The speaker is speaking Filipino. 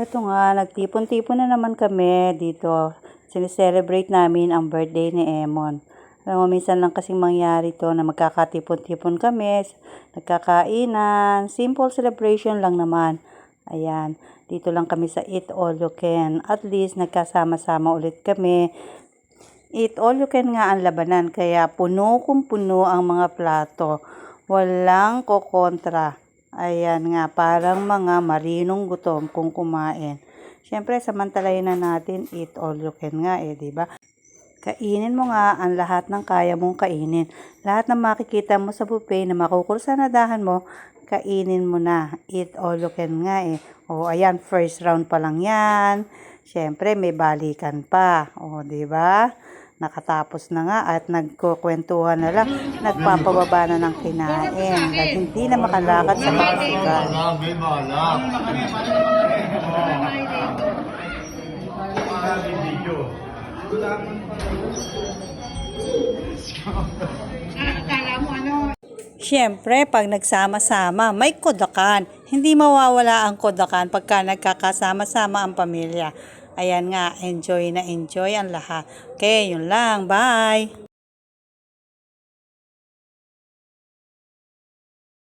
Ito nga, nagtipon-tipon na naman kami dito. Sineselebrate namin ang birthday ni Emon. Alam mo, minsan lang kasing mangyari to na magkakatipon-tipon kami, nagkakainan, simple celebration lang naman. Ayan, dito lang kami sa Eat All You Can. At least, nagkasama-sama ulit kami. Eat All You Can nga ang labanan, kaya puno kung puno ang mga plato. Walang kokontra. Ayan nga, parang mga marinong gutom kung kumain. Siyempre, samantalayin na natin eat all you can nga eh, ba? Kainin mo nga ang lahat ng kaya mong kainin. Lahat ng makikita mo sa buffet na makukursanadahan mo, kainin mo na. Eat all you can nga eh. O, ayan, first round pa lang yan. Siyempre, may balikan pa. O, ba? Nakatapos na nga at nagkukwentuhan na lang. Nagpapababa na ng kinain. Dahil hindi na makalakad sa kapasigan. Siyempre, pag nagsama-sama, may kodakan. Hindi mawawala ang kodakan pagka nagkakasama-sama ang pamilya. Ayan nga, enjoy na enjoy ang lahat. Okay, yun lang. Bye!